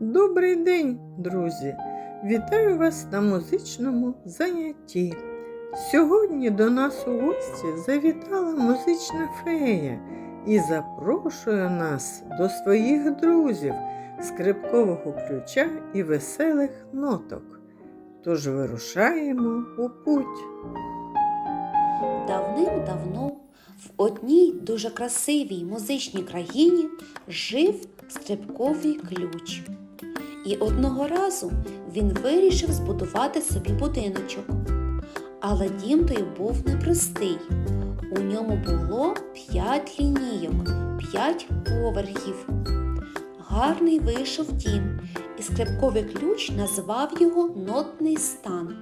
Добрий день, друзі! Вітаю вас на музичному занятті. Сьогодні до нас у гості завітала музична фея і запрошує нас до своїх друзів, скрипкового ключа і веселих ноток. Тож вирушаємо у путь. Давним-давно в одній дуже красивій музичній країні жив стрибковий ключ. І одного разу він вирішив збудувати собі будиночок. Але дім той був непростий. У ньому було п'ять лінійок, п'ять поверхів. Гарний вийшов дім, і скрипковий ключ назвав його нотний стан.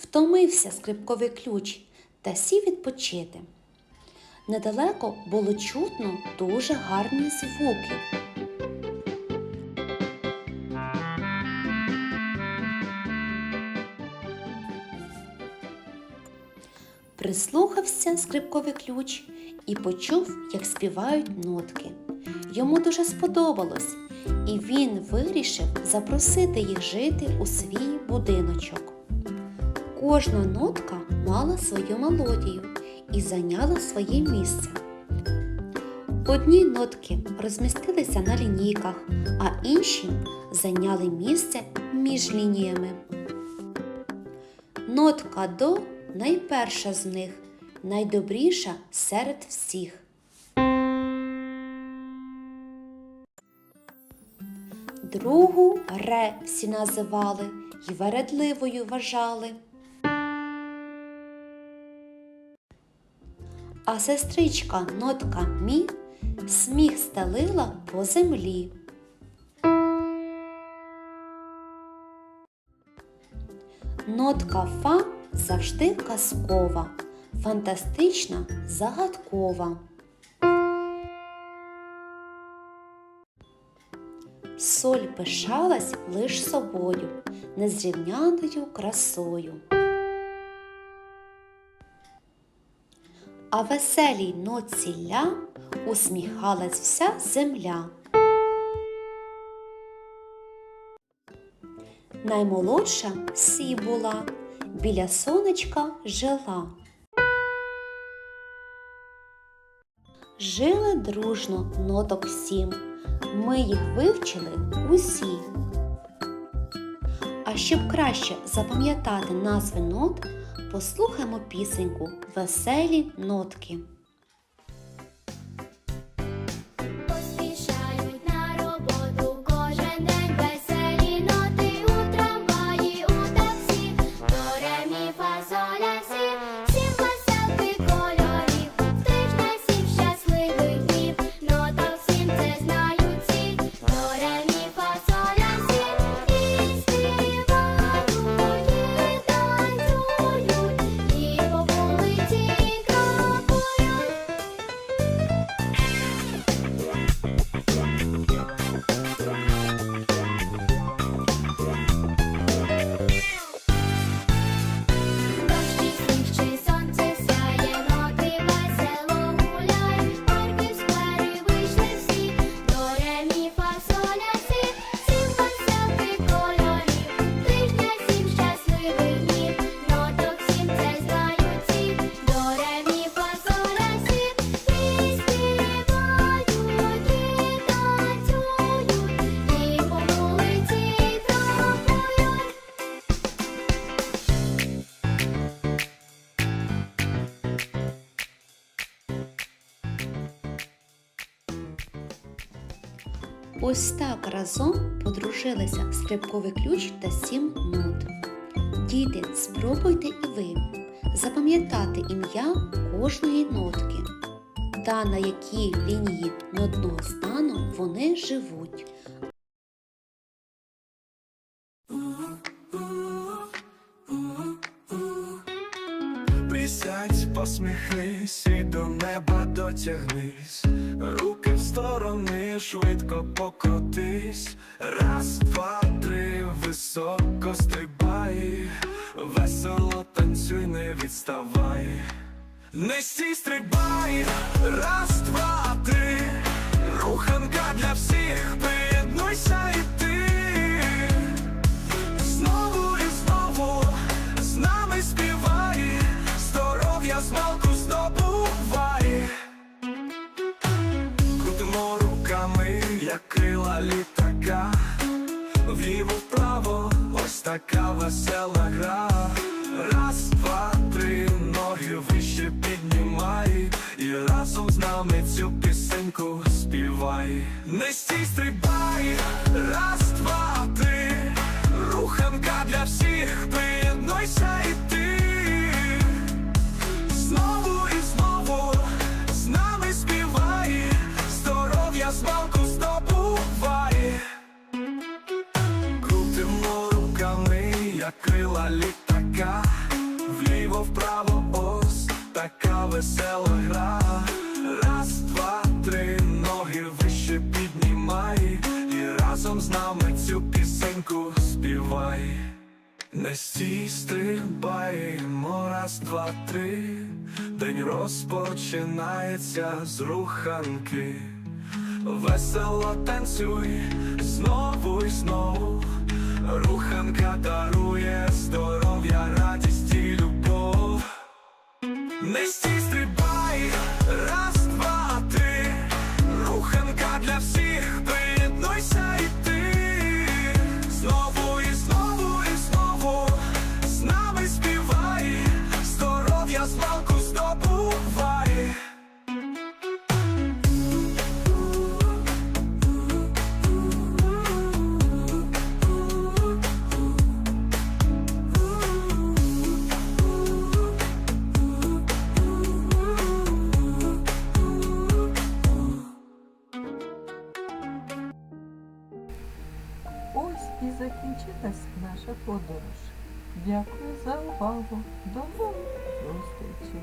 Втомився скрипковий ключ та сів відпочити. Недалеко було чутно дуже гарні звуки. Прислухався скрипковий ключ і почув, як співають нотки. Йому дуже сподобалось, і він вирішив запросити їх жити у свій будиночок. Кожна нотка мала свою мелодію і зайняла своє місце. Одні нотки розмістилися на лінійках, а інші зайняли місце між лініями. Нотка до найперша з них, найдобріша серед всіх. Другу ре всі називали й вередливою вважали. А сестричка нотка мі сміх стелила по землі. Нотка фа завжди казкова, фантастична, загадкова. Соль пишалась лиш собою, незрівняною красою. А веселій ноці ля усміхалась вся земля. Наймолодша сі була, біля сонечка жила. Жили дружно ноток сім, ми їх вивчили усі. А щоб краще запам'ятати назви нот, послухаймо пісеньку Веселі нотки. Ось так разом подружилися скрипковий ключ та сім нот. Діти, спробуйте і ви запам'ятати ім'я кожної нотки та на якій лінії нотного стану вони живуть. Посміхнись і до неба дотягнись, руки в сторони, швидко покрутись. Раз, два, три, високо стрибай, весело танцюй, не відставай. Не стій, стрибай, раз, як крила літака, вліво вправо, ось така весела гра. Раз, два, три, ноги вище піднімай, і разом з нами цю пісеньку співай. Не стій, стрибай, раз, два, три, руханка для всіх, приєднуйся і весела гра. Раз, два, три, ноги вище піднімай, і разом з нами цю пісеньку співай. Не стій, стрибаємо, раз, два, три, день розпочинається з руханки. Весело танцюй знову і знову. Руханка дарує здоров'я, радість і любов. Не стій, наша подорож. Дякую за увагу. До нових зустрічей!